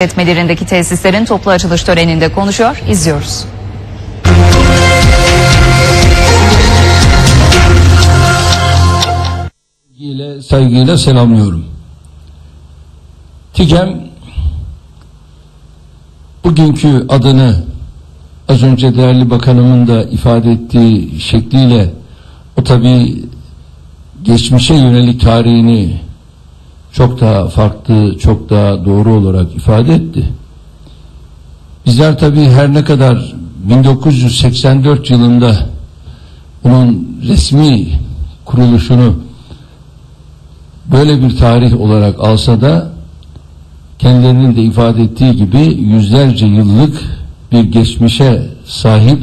işletmelerindeki tesislerin toplu açılış töreninde konuşuyor. İzliyoruz. Sevgiyle, saygıyla selamlıyorum. TİGEM bugünkü adını az önce değerli bakanımın da ifade ettiği şekliyle o tabi geçmişe yönelik tarihini çok daha farklı, çok daha doğru olarak ifade etti. Bizler tabi her ne kadar 1984 yılında bunun resmi kuruluşunu böyle bir tarih olarak alsa da kendilerinin de ifade ettiği gibi yüzlerce yıllık bir geçmişe sahip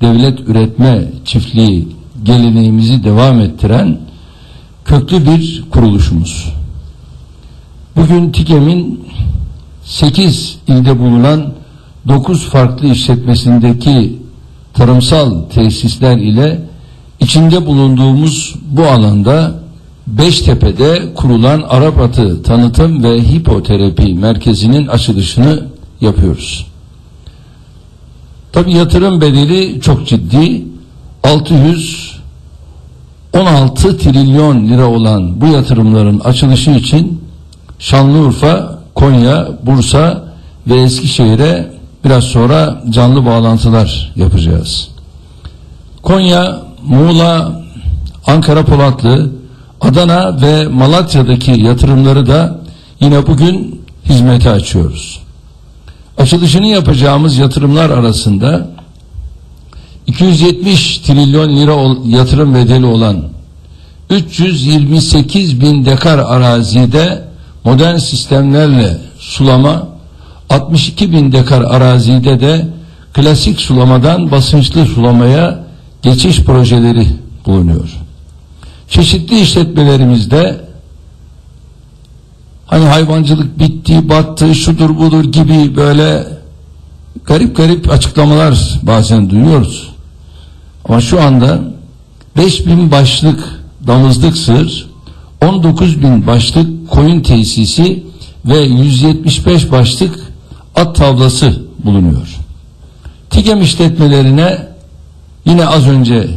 devlet üretme çiftliği geleneğimizi devam ettiren köklü bir kuruluşumuz. Bugün TİKEM'in 8 ilde bulunan 9 farklı işletmesindeki tarımsal tesisler ile içinde bulunduğumuz bu alanda Beştepe'de kurulan Arap Atı Tanıtım ve Hipoterapi Merkezi'nin açılışını yapıyoruz. Tabi yatırım bedeli çok ciddi. 616 trilyon lira olan bu yatırımların açılışı için Şanlıurfa, Konya, Bursa ve Eskişehir'e biraz sonra canlı bağlantılar yapacağız. Konya, Muğla, Ankara Polatlı, Adana ve Malatya'daki yatırımları da yine bugün hizmete açıyoruz. Açılışını yapacağımız yatırımlar arasında 270 trilyon lira yatırım bedeli olan 328 bin dekar arazide modern sistemlerle sulama, 62 bin dekar arazide de klasik sulamadan basınçlı sulamaya geçiş projeleri bulunuyor çeşitli işletmelerimizde hani hayvancılık bitti, battı, şudur budur gibi böyle garip garip açıklamalar bazen duyuyoruz. Ama şu anda 5000 başlık damızlık sığır, 19 bin başlık koyun tesisi ve 175 başlık at tavlası bulunuyor. TİGEM işletmelerine yine az önce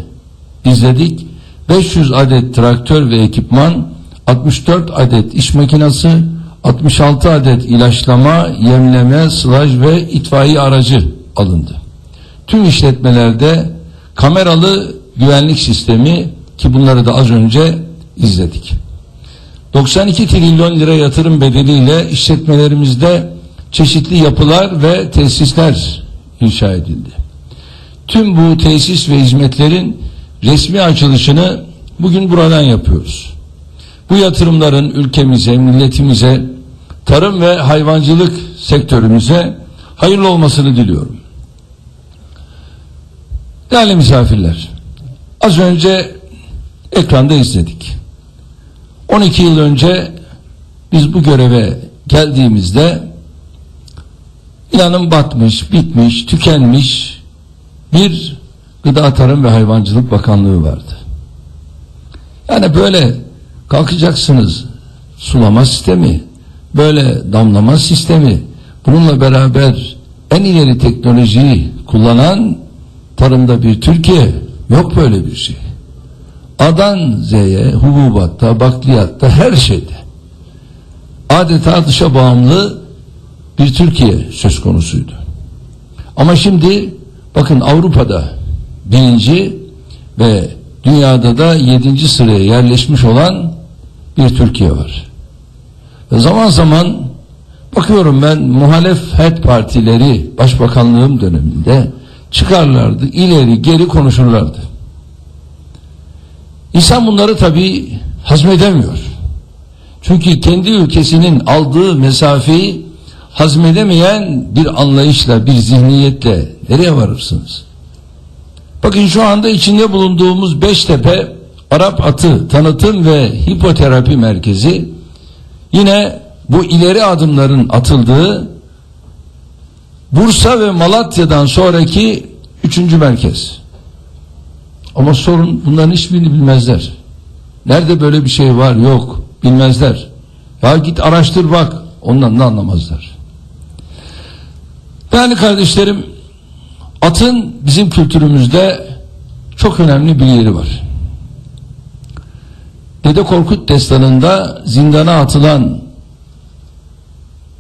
izledik 500 adet traktör ve ekipman, 64 adet iş makinası, 66 adet ilaçlama, yemleme, sılaj ve itfaiye aracı alındı. Tüm işletmelerde kameralı güvenlik sistemi ki bunları da az önce izledik. 92 trilyon lira yatırım bedeliyle işletmelerimizde çeşitli yapılar ve tesisler inşa edildi. Tüm bu tesis ve hizmetlerin resmi açılışını bugün buradan yapıyoruz. Bu yatırımların ülkemize, milletimize, tarım ve hayvancılık sektörümüze hayırlı olmasını diliyorum. Değerli misafirler, az önce ekranda izledik. 12 yıl önce biz bu göreve geldiğimizde inanın batmış, bitmiş, tükenmiş bir Gıda Tarım ve Hayvancılık Bakanlığı vardı. Yani böyle kalkacaksınız sulama sistemi, böyle damlama sistemi, bununla beraber en ileri teknolojiyi kullanan tarımda bir Türkiye yok böyle bir şey. A'dan Z'ye, hububatta, bakliyatta, her şeyde adeta dışa bağımlı bir Türkiye söz konusuydu. Ama şimdi bakın Avrupa'da birinci ve dünyada da yedinci sıraya yerleşmiş olan bir Türkiye var. Ve zaman zaman bakıyorum ben muhalefet partileri başbakanlığım döneminde çıkarlardı, ileri geri konuşurlardı. İnsan bunları tabi hazmedemiyor. Çünkü kendi ülkesinin aldığı mesafeyi hazmedemeyen bir anlayışla, bir zihniyetle nereye varırsınız? Bakın şu anda içinde bulunduğumuz Beştepe Arap Atı Tanıtım ve Hipoterapi Merkezi yine bu ileri adımların atıldığı Bursa ve Malatya'dan sonraki üçüncü merkez. Ama sorun bunların hiçbirini bilmezler. Nerede böyle bir şey var yok bilmezler. Ya git araştır bak ondan da anlamazlar. Değerli kardeşlerim, atın bizim kültürümüzde çok önemli bir yeri var. Dede Korkut destanında zindana atılan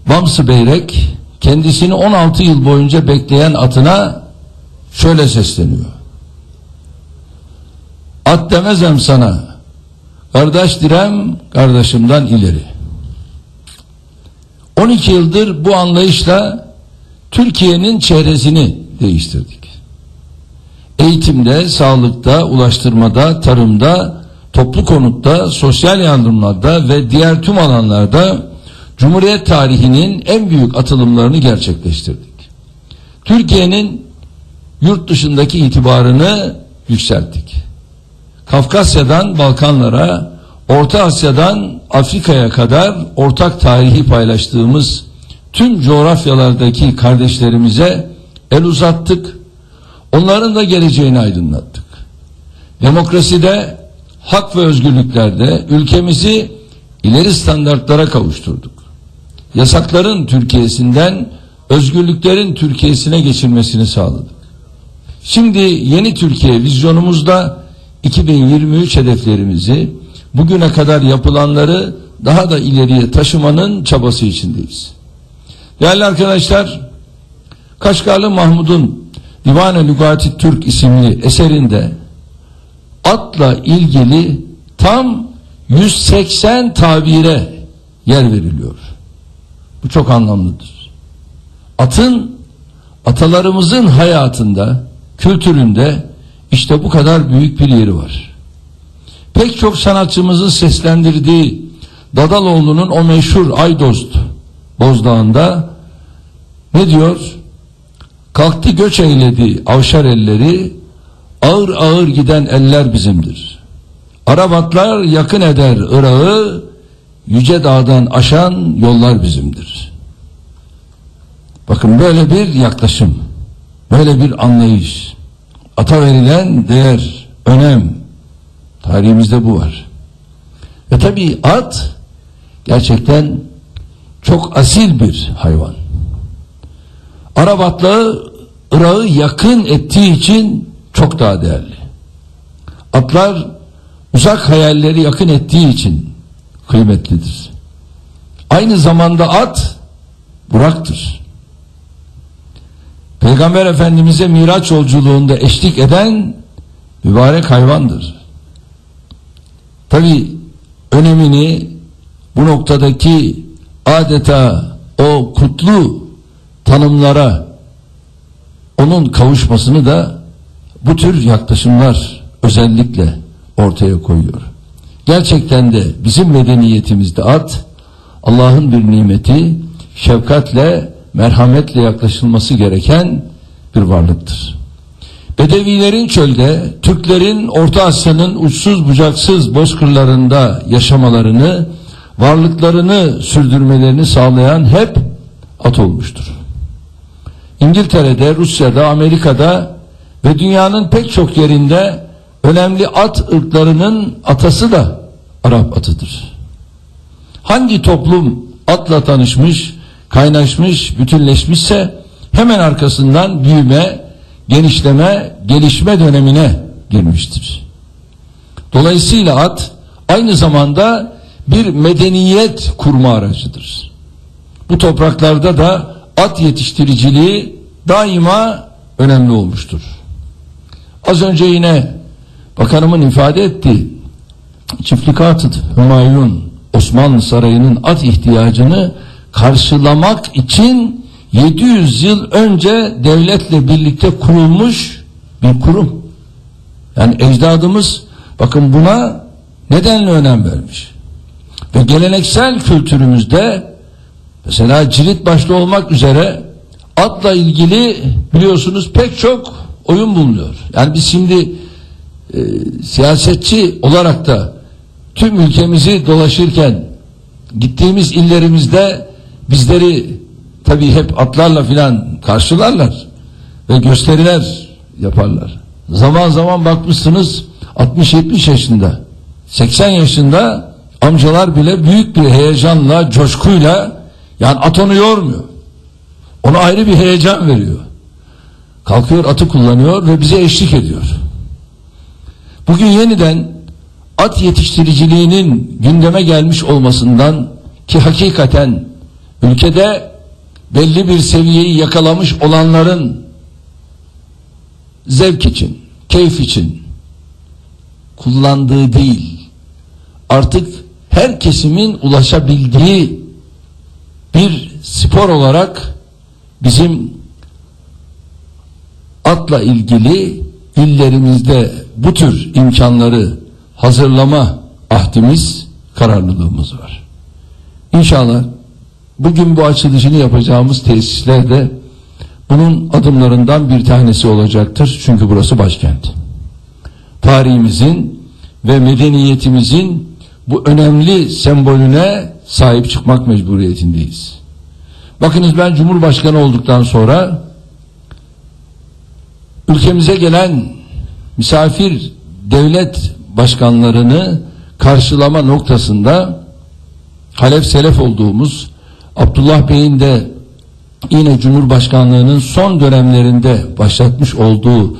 Bamsı Beyrek kendisini 16 yıl boyunca bekleyen atına şöyle sesleniyor. At demezem sana, kardeş direm kardeşimden ileri. 12 yıldır bu anlayışla Türkiye'nin çehresini değiştirdik. Eğitimde, sağlıkta, ulaştırmada, tarımda, toplu konutta, sosyal yardımlarda ve diğer tüm alanlarda Cumhuriyet tarihinin en büyük atılımlarını gerçekleştirdik. Türkiye'nin yurt dışındaki itibarını yükselttik. Kafkasya'dan Balkanlara, Orta Asya'dan Afrika'ya kadar ortak tarihi paylaştığımız tüm coğrafyalardaki kardeşlerimize el uzattık. Onların da geleceğini aydınlattık. Demokraside, hak ve özgürlüklerde ülkemizi ileri standartlara kavuşturduk. Yasakların Türkiye'sinden özgürlüklerin Türkiye'sine geçilmesini sağladık. Şimdi yeni Türkiye vizyonumuzda 2023 hedeflerimizi bugüne kadar yapılanları daha da ileriye taşımanın çabası içindeyiz. Değerli arkadaşlar, Kaşgarlı Mahmud'un Divan-ı Lugati Türk isimli eserinde atla ilgili tam 180 tabire yer veriliyor. Bu çok anlamlıdır. Atın atalarımızın hayatında, kültüründe işte bu kadar büyük bir yeri var. Pek çok sanatçımızın seslendirdiği Dadaloğlu'nun o meşhur Aydost Bozdağı'nda ne diyor? Kalktı göç eyledi avşar elleri, ağır ağır giden eller bizimdir. Arabatlar yakın eder Irak'ı, yüce dağdan aşan yollar bizimdir. Bakın böyle bir yaklaşım, böyle bir anlayış, ata verilen değer, önem, tarihimizde bu var. Ve tabi at gerçekten çok asil bir hayvan. Arabatlığı Irak'ı yakın ettiği için çok daha değerli. Atlar uzak hayalleri yakın ettiği için kıymetlidir. Aynı zamanda at Burak'tır. Peygamber Efendimiz'e Miraç yolculuğunda eşlik eden mübarek hayvandır. Tabi önemini bu noktadaki adeta o kutlu tanımlara onun kavuşmasını da bu tür yaklaşımlar özellikle ortaya koyuyor. Gerçekten de bizim medeniyetimizde at Allah'ın bir nimeti şefkatle, merhametle yaklaşılması gereken bir varlıktır. Bedevilerin çölde, Türklerin Orta Asya'nın uçsuz bucaksız bozkırlarında yaşamalarını, varlıklarını sürdürmelerini sağlayan hep at olmuştur. İngiltere'de, Rusya'da, Amerika'da ve dünyanın pek çok yerinde önemli at ırklarının atası da Arap atıdır. Hangi toplum atla tanışmış, kaynaşmış, bütünleşmişse hemen arkasından büyüme, genişleme, gelişme dönemine girmiştir. Dolayısıyla at aynı zamanda bir medeniyet kurma aracıdır. Bu topraklarda da at yetiştiriciliği daima önemli olmuştur. Az önce yine bakanımın ifade ettiği çiftlik atıdır. Hümayun Osmanlı Sarayı'nın at ihtiyacını karşılamak için 700 yıl önce devletle birlikte kurulmuş bir kurum. Yani ecdadımız bakın buna nedenle önem vermiş. Ve geleneksel kültürümüzde mesela cirit başta olmak üzere atla ilgili biliyorsunuz pek çok oyun bulunuyor. Yani biz şimdi e, siyasetçi olarak da tüm ülkemizi dolaşırken gittiğimiz illerimizde bizleri tabii hep atlarla filan karşılarlar ve gösteriler yaparlar. Zaman zaman bakmışsınız 60-70 yaşında 80 yaşında amcalar bile büyük bir heyecanla, coşkuyla yani at onu yormuyor. Ona ayrı bir heyecan veriyor. Kalkıyor atı kullanıyor ve bize eşlik ediyor. Bugün yeniden at yetiştiriciliğinin gündeme gelmiş olmasından ki hakikaten ülkede belli bir seviyeyi yakalamış olanların zevk için, keyif için kullandığı değil, artık her kesimin ulaşabildiği bir spor olarak bizim atla ilgili illerimizde bu tür imkanları hazırlama ahdimiz, kararlılığımız var. İnşallah bugün bu açılışını yapacağımız tesislerde bunun adımlarından bir tanesi olacaktır. Çünkü burası başkent. Tarihimizin ve medeniyetimizin bu önemli sembolüne sahip çıkmak mecburiyetindeyiz. Bakınız ben Cumhurbaşkanı olduktan sonra ülkemize gelen misafir devlet başkanlarını karşılama noktasında halef selef olduğumuz Abdullah Bey'in de yine Cumhurbaşkanlığının son dönemlerinde başlatmış olduğu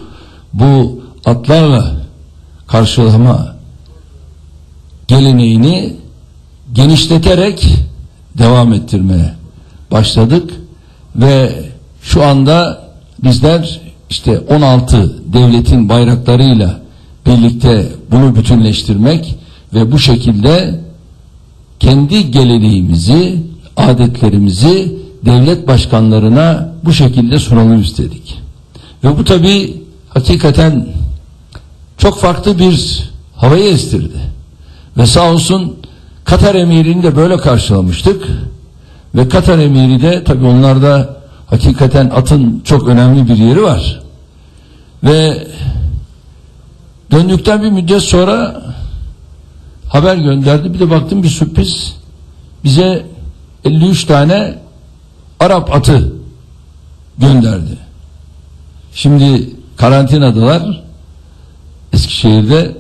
bu atlarla karşılama geleneğini genişleterek devam ettirmeye başladık. Ve şu anda bizler işte 16 devletin bayraklarıyla birlikte bunu bütünleştirmek ve bu şekilde kendi geleneğimizi, adetlerimizi devlet başkanlarına bu şekilde sunalım istedik. Ve bu tabi hakikaten çok farklı bir havayı estirdi. Ve sağ olsun Katar emirini de böyle karşılamıştık. Ve Katar emiri de tabi onlarda hakikaten atın çok önemli bir yeri var. Ve döndükten bir müddet sonra haber gönderdi. Bir de baktım bir sürpriz. Bize 53 tane Arap atı gönderdi. Şimdi karantinadalar Eskişehir'de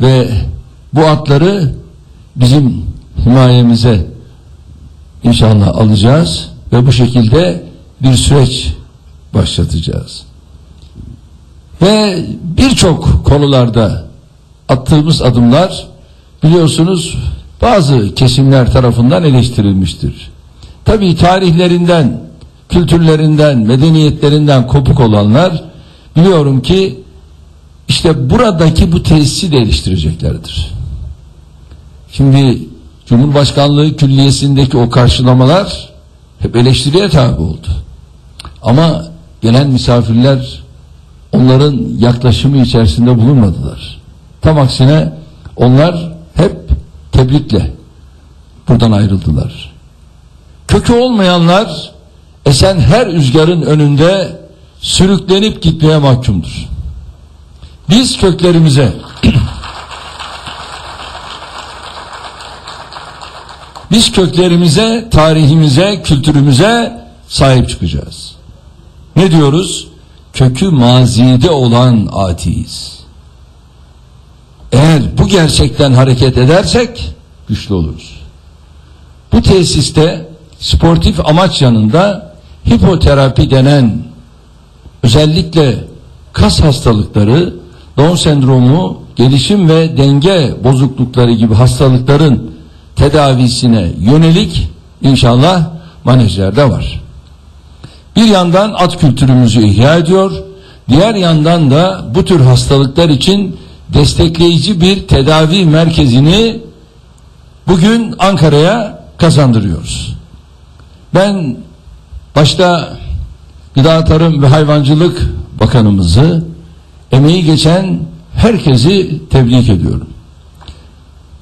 ve bu atları bizim himayemize inşallah alacağız ve bu şekilde bir süreç başlatacağız. Ve birçok konularda attığımız adımlar biliyorsunuz bazı kesimler tarafından eleştirilmiştir. Tabii tarihlerinden, kültürlerinden, medeniyetlerinden kopuk olanlar biliyorum ki işte buradaki bu tesisi de eleştireceklerdir. Şimdi Cumhurbaşkanlığı Külliyesi'ndeki o karşılamalar hep eleştiriye tabi oldu. Ama gelen misafirler onların yaklaşımı içerisinde bulunmadılar. Tam aksine onlar tebrikle buradan ayrıldılar. Kökü olmayanlar esen her rüzgarın önünde sürüklenip gitmeye mahkumdur. Biz köklerimize biz köklerimize, tarihimize, kültürümüze sahip çıkacağız. Ne diyoruz? Kökü mazide olan atiyiz. Eğer bu gerçekten hareket edersek güçlü oluruz. Bu tesiste sportif amaç yanında hipoterapi denen özellikle kas hastalıkları, Down sendromu, gelişim ve denge bozuklukları gibi hastalıkların tedavisine yönelik inşallah manejler de var. Bir yandan at kültürümüzü ihya ediyor, diğer yandan da bu tür hastalıklar için destekleyici bir tedavi merkezini bugün Ankara'ya kazandırıyoruz. Ben başta Gıda Tarım ve Hayvancılık Bakanımızı emeği geçen herkesi tebrik ediyorum.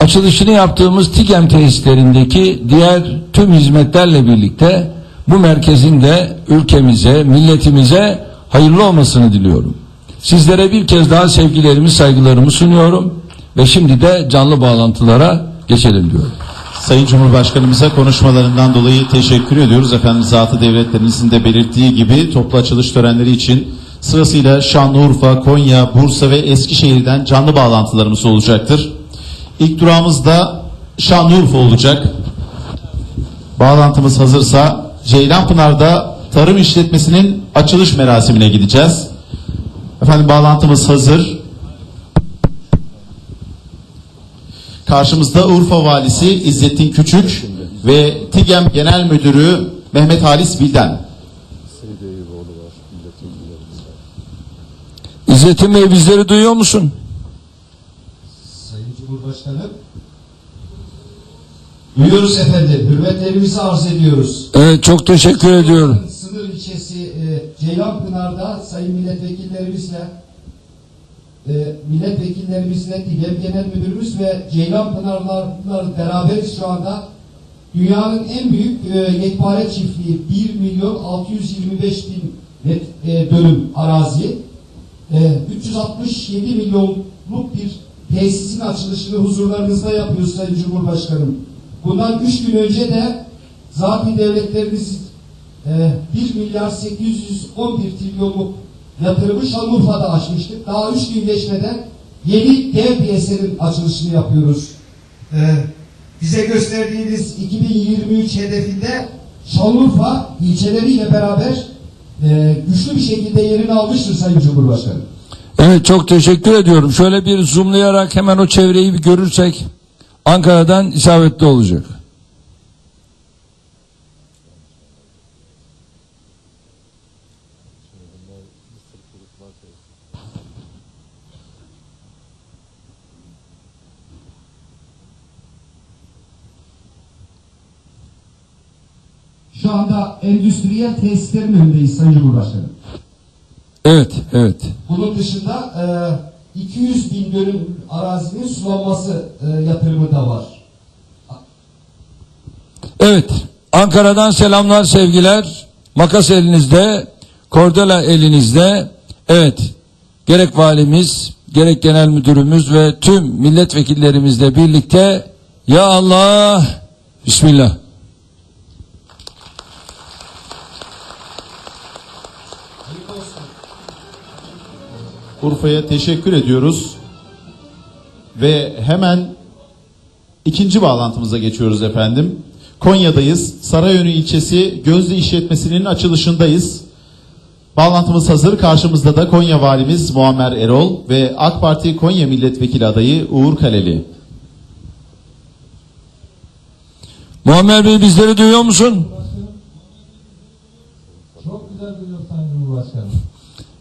Açılışını yaptığımız TİGEM tesislerindeki diğer tüm hizmetlerle birlikte bu merkezin de ülkemize, milletimize hayırlı olmasını diliyorum. Sizlere bir kez daha sevgilerimi, saygılarımı sunuyorum ve şimdi de canlı bağlantılara geçelim diyorum. Sayın Cumhurbaşkanımıza konuşmalarından dolayı teşekkür ediyoruz. Efendim zatı devletlerinizin de belirttiği gibi toplu açılış törenleri için sırasıyla Şanlıurfa, Konya, Bursa ve Eskişehir'den canlı bağlantılarımız olacaktır. İlk durağımız da Şanlıurfa olacak. Bağlantımız hazırsa Ceylanpınar'da Tarım İşletmesi'nin açılış merasimine gideceğiz. Efendim bağlantımız hazır. Karşımızda Urfa Valisi İzzettin Küçük ve TİGEM Genel Müdürü Mehmet Halis Bilden. İzzettin Bey bizleri duyuyor musun? Sayın Cumhurbaşkanım. Duyuyoruz efendim. Hürmetlerimizi arz ediyoruz. Evet çok teşekkür ediyorum. Ceylanpınar'da sayın milletvekillerimizle e, milletvekillerimizle TİGEM Genel Müdürümüz ve Ceylanpınar'la beraberiz şu anda. Dünyanın en büyük e, yekpare çiftliği 1 milyon 625 bin net, e, dönüm arazi. E, 367 milyonluk bir tesisin açılışını huzurlarınızda yapıyoruz Sayın Cumhurbaşkanım. Bundan 3 gün önce de zaten devletlerimiz 1 milyar 811 trilyonluk yatırımı Şanlıurfa'da açmıştık. Daha 3 gün geçmeden yeni dev bir eserin açılışını yapıyoruz. E, bize gösterdiğiniz 2023 hedefinde Şanlıurfa ilçeleriyle beraber e, güçlü bir şekilde yerini almıştır Sayın Cumhurbaşkanım. Evet çok teşekkür ediyorum. Şöyle bir zoomlayarak hemen o çevreyi bir görürsek Ankara'dan isabetli olacak. Şu anda endüstriyel tesislerin önündeyiz Sayın Cumhurbaşkanım. Evet, evet. Bunun dışında e, 200 bin dönüm arazinin sulanması e, yatırımı da var. Evet. Ankara'dan selamlar, sevgiler. Makas elinizde, kordela elinizde. Evet. Gerek valimiz, gerek genel müdürümüz ve tüm milletvekillerimizle birlikte Ya Allah, Bismillah. Urfa'ya teşekkür ediyoruz. Ve hemen ikinci bağlantımıza geçiyoruz efendim. Konya'dayız. Sarayönü ilçesi Gözlü İşletmesi'nin açılışındayız. Bağlantımız hazır. Karşımızda da Konya Valimiz Muammer Erol ve AK Parti Konya Milletvekili adayı Uğur Kaleli. Muammer Bey bizleri duyuyor musun? Çok güzel duyuyor Sayın Cumhurbaşkanım.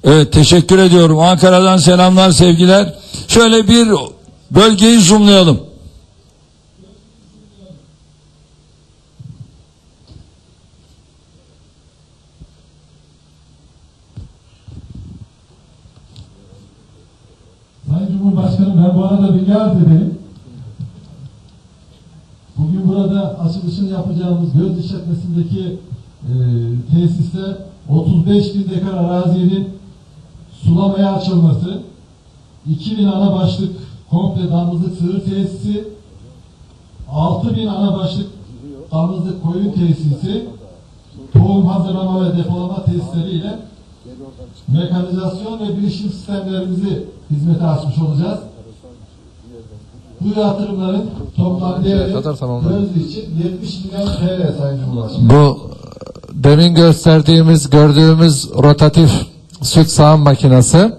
Evet teşekkür ediyorum. Ankara'dan selamlar sevgiler. Şöyle bir bölgeyi zoomlayalım. Sayın Cumhurbaşkanım ben bu arada bilgi arz edeyim. Bugün burada açılışını yapacağımız göz işletmesindeki e, tesiste 35 bin dekar arazinin sulamaya açılması, 2000 ana başlık komple damızlık sığır tesisi, 6000 ana başlık damızlık koyun tesisi, tohum hazırlama ve depolama tesisleriyle mekanizasyon ve bilişim sistemlerimizi hizmete açmış olacağız. Bu yatırımların toplam değeri Gözlü için 70 milyon TL Sayın. Bu demin gösterdiğimiz, gördüğümüz rotatif süt sağım makinesi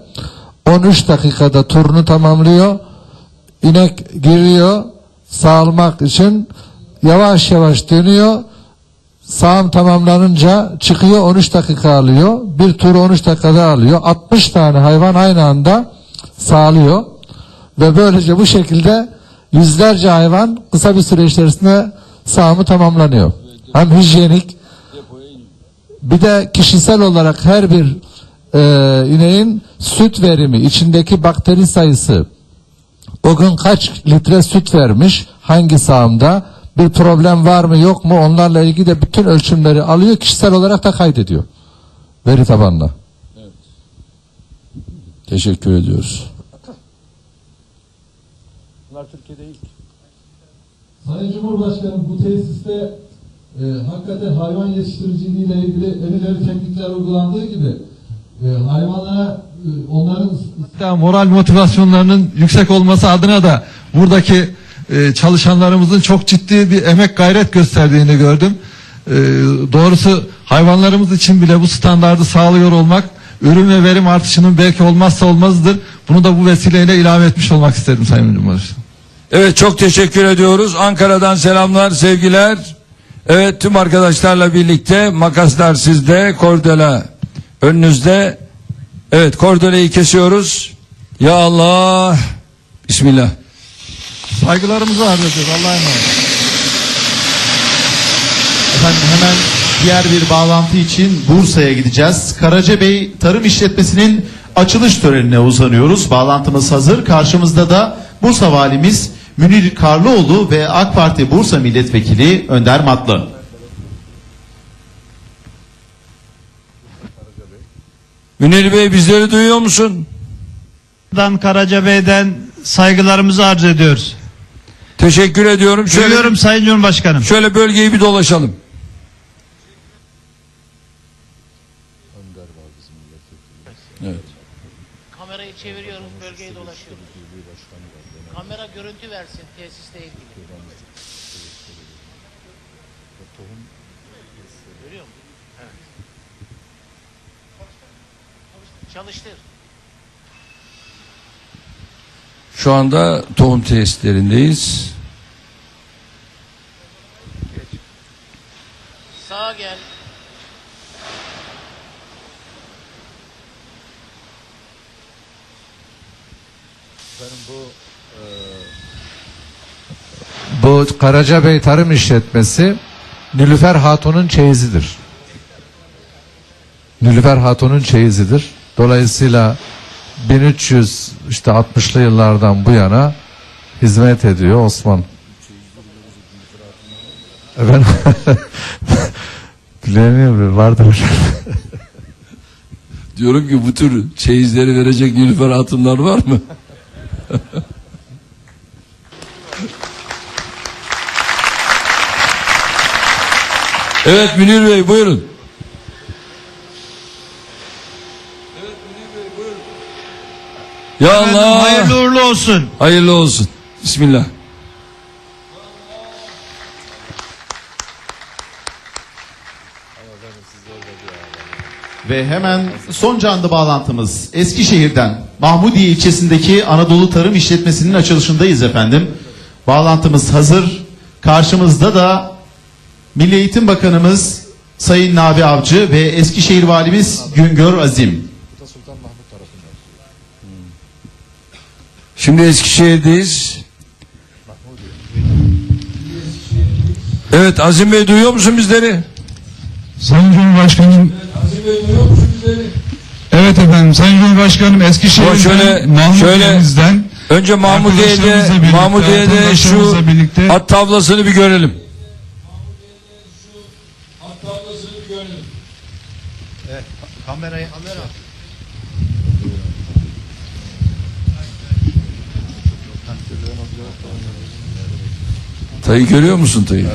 13 dakikada turunu tamamlıyor. İnek giriyor sağlamak için yavaş yavaş dönüyor. Sağım tamamlanınca çıkıyor 13 dakika alıyor. Bir tur 13 dakikada alıyor. 60 tane hayvan aynı anda sağlıyor. Ve böylece bu şekilde yüzlerce hayvan kısa bir süre içerisinde sağımı tamamlanıyor. Hem hijyenik bir de kişisel olarak her bir e, ineğin süt verimi, içindeki bakteri sayısı, o gün kaç litre süt vermiş, hangi sağımda, bir problem var mı yok mu onlarla ilgili de bütün ölçümleri alıyor, kişisel olarak da kaydediyor. Veri tabanına. Teşekkür ediyoruz. Sayın Cumhurbaşkanım bu tesiste e, hakikaten hayvan yetiştiriciliği ile ilgili en ileri teknikler uygulandığı gibi e, hayvanlara e, onların s- moral motivasyonlarının yüksek olması adına da buradaki e, çalışanlarımızın çok ciddi bir emek gayret gösterdiğini gördüm. e, doğrusu hayvanlarımız için bile bu standardı sağlıyor olmak ürün ve verim artışının belki olmazsa olmazıdır. Bunu da bu vesileyle ilave etmiş olmak isterim Sayın Cumhurbaşkanım. Evet çok teşekkür ediyoruz. Ankara'dan selamlar, sevgiler. Evet tüm arkadaşlarla birlikte makaslar sizde, kordela önünüzde. Evet kordeleyi kesiyoruz. Ya Allah. Bismillah. Saygılarımızı arz ediyoruz. Allah'a emanet. Efendim hemen diğer bir bağlantı için Bursa'ya gideceğiz. Karacabey Tarım İşletmesi'nin açılış törenine uzanıyoruz. Bağlantımız hazır. Karşımızda da Bursa Valimiz Münir Karlıoğlu ve AK Parti Bursa Milletvekili Önder Matlı. Münir Bey bizleri duyuyor musun? Dan Karacabey'den saygılarımızı arz ediyoruz. Teşekkür ediyorum. Şöyle, Duyuyorum Sayın Cumhurbaşkanım. şöyle bölgeyi bir dolaşalım. Kamerayı çeviriyoruz, bölgeyi dolaşıyoruz. Kamera görüntü versin tesisle ilgili. Görüyor musun? Evet. Çalıştır. Şu anda tohum testlerindeyiz. Sağa gel. Bu Karacabey Tarım İşletmesi Nilüfer Hatun'un çeyizidir. Nilüfer Hatun'un çeyizidir. Dolayısıyla 1300 işte 60'lı yıllardan bu yana hizmet ediyor Osman. Efendim bilemiyorum vardır. Diyorum ki bu tür çeyizleri verecek Nilüfer Hatunlar var mı? evet Münir Bey buyurun. Evet Münir Bey buyurun. Ya Efendim, Allah. hayırlı uğurlu olsun. Hayırlı olsun. Bismillah. Ve hemen son canlı bağlantımız Eskişehir'den Mahmudiye ilçesindeki Anadolu Tarım İşletmesi'nin açılışındayız efendim. Bağlantımız hazır. Karşımızda da Milli Eğitim Bakanımız Sayın Nabi Avcı ve Eskişehir Valimiz Güngör Azim. Şimdi Eskişehir'deyiz. Evet Azim Bey duyuyor musun bizleri? Sayın Cumhurbaşkanım Azim Bey duyuyor musun bizleri? Evet efendim Sayın Cumhurbaşkanım Eskişehir'den Ama şöyle- Mahmudiye'mizden Önce Mahmudiye'de Arkadaşlarımızla birlikte, Mahmudiye'de şu arkadaşlarımızla birlikte- at tavlasını bir görelim. Kamerayı Tayı görüyor musun Tayı?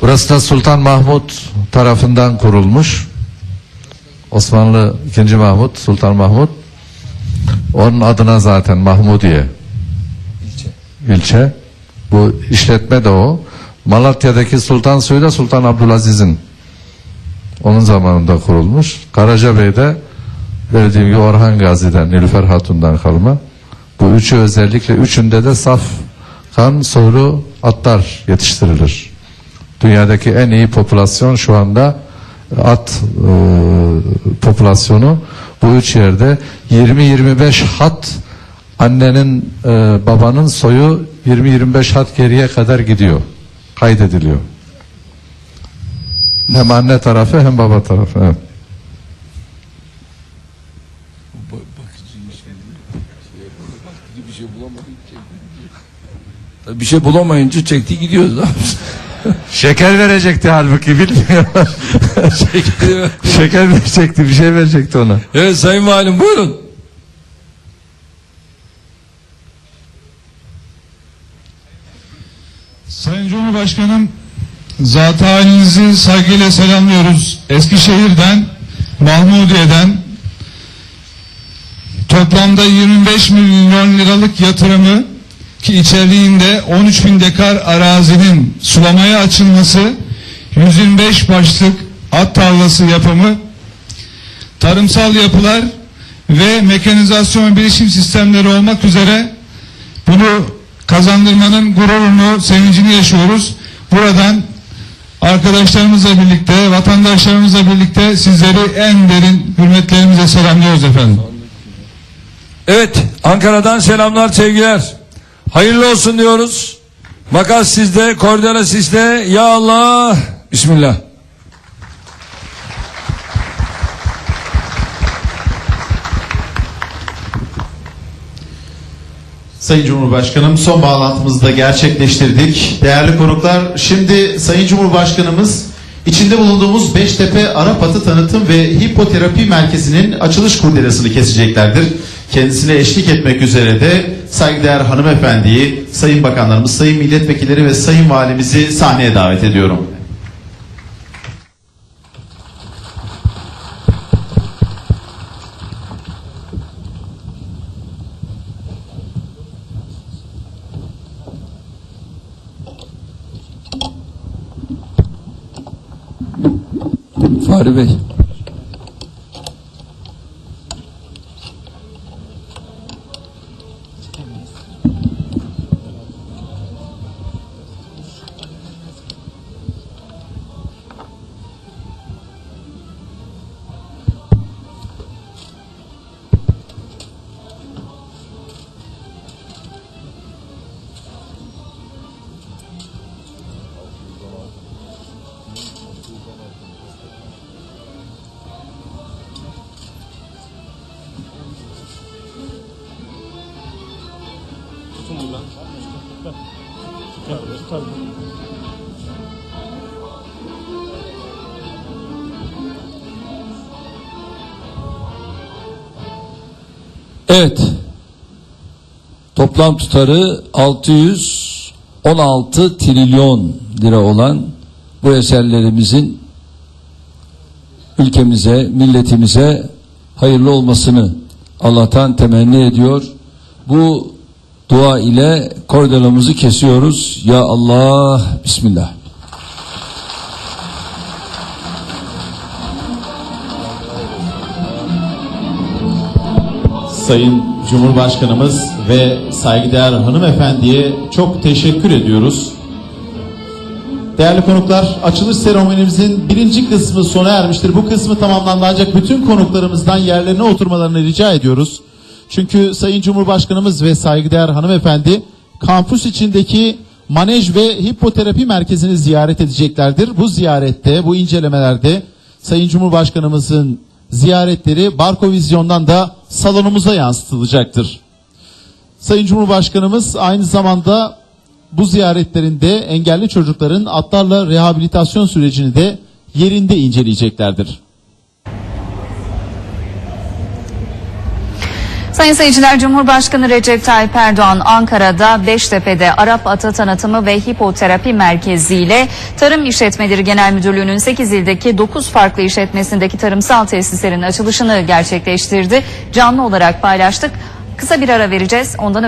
Burası da Sultan Mahmut tarafından kurulmuş. Osmanlı 2. Mahmut, Sultan Mahmut. Onun adına zaten Mahmudiye. İlçe. Bu işletme de o. Malatya'daki Sultan da Sultan Abdülaziz'in onun zamanında kurulmuş. Karacabey'de dediğim gibi Orhan Gazi'den, Nilüfer Hatun'dan kalma. Bu üçü özellikle üçünde de saf kan soylu atlar yetiştirilir. Dünyadaki en iyi popülasyon şu anda at e, popülasyonu bu üç yerde 20-25 hat annenin e, babanın soyu 20-25 hat geriye kadar gidiyor kaydediliyor hem anne tarafı hem baba tarafı evet. Bir şey bulamayınca çekti gidiyoruz. Yapsın? şeker verecekti halbuki bilmiyorum Çekti. şeker verecekti bir şey verecekti ona evet Sayın Valim buyurun. Sayın Cumhurbaşkanım zat halinizi saygıyla selamlıyoruz. Eskişehir'den, Mahmudiye'den toplamda 25 milyon liralık yatırımı ki içeriğinde 13 bin dekar arazinin sulamaya açılması, 125 başlık at tarlası yapımı, tarımsal yapılar ve mekanizasyon bilişim sistemleri olmak üzere bunu kazandırmanın gururunu, sevincini yaşıyoruz. Buradan arkadaşlarımızla birlikte, vatandaşlarımızla birlikte sizleri en derin hürmetlerimizle selamlıyoruz efendim. Evet, Ankara'dan selamlar, sevgiler. Hayırlı olsun diyoruz. Makas sizde, kordela sizde. Ya Allah, Bismillah. Sayın Cumhurbaşkanım son bağlantımızı da gerçekleştirdik. Değerli konuklar şimdi Sayın Cumhurbaşkanımız içinde bulunduğumuz Beştepe Arap Atı Tanıtım ve Hipoterapi Merkezi'nin açılış kurdelasını keseceklerdir. Kendisine eşlik etmek üzere de saygıdeğer hanımefendiyi, sayın bakanlarımız, sayın milletvekilleri ve sayın valimizi sahneye davet ediyorum. veces. Fahri Bey. Evet. Toplam tutarı 616 trilyon lira olan bu eserlerimizin ülkemize, milletimize hayırlı olmasını Allah'tan temenni ediyor. Bu dua ile kordelamızı kesiyoruz. Ya Allah, Bismillah. Sayın Cumhurbaşkanımız ve saygıdeğer hanımefendiye çok teşekkür ediyoruz. Değerli konuklar, açılış seremonimizin birinci kısmı sona ermiştir. Bu kısmı tamamlandı ancak bütün konuklarımızdan yerlerine oturmalarını rica ediyoruz. Çünkü Sayın Cumhurbaşkanımız ve saygıdeğer hanımefendi kampüs içindeki manej ve hipoterapi merkezini ziyaret edeceklerdir. Bu ziyarette, bu incelemelerde Sayın Cumhurbaşkanımızın ziyaretleri Barkovizyon'dan da salonumuza yansıtılacaktır. Sayın Cumhurbaşkanımız aynı zamanda bu ziyaretlerinde engelli çocukların atlarla rehabilitasyon sürecini de yerinde inceleyeceklerdir. Sayın seyirciler Cumhurbaşkanı Recep Tayyip Erdoğan Ankara'da Beştepe'de Arap Atı Tanıtımı ve Hipoterapi Merkezi ile Tarım İşletmeleri Genel Müdürlüğü'nün 8 ildeki 9 farklı işletmesindeki tarımsal tesislerin açılışını gerçekleştirdi. Canlı olarak paylaştık. Kısa bir ara vereceğiz. Ondan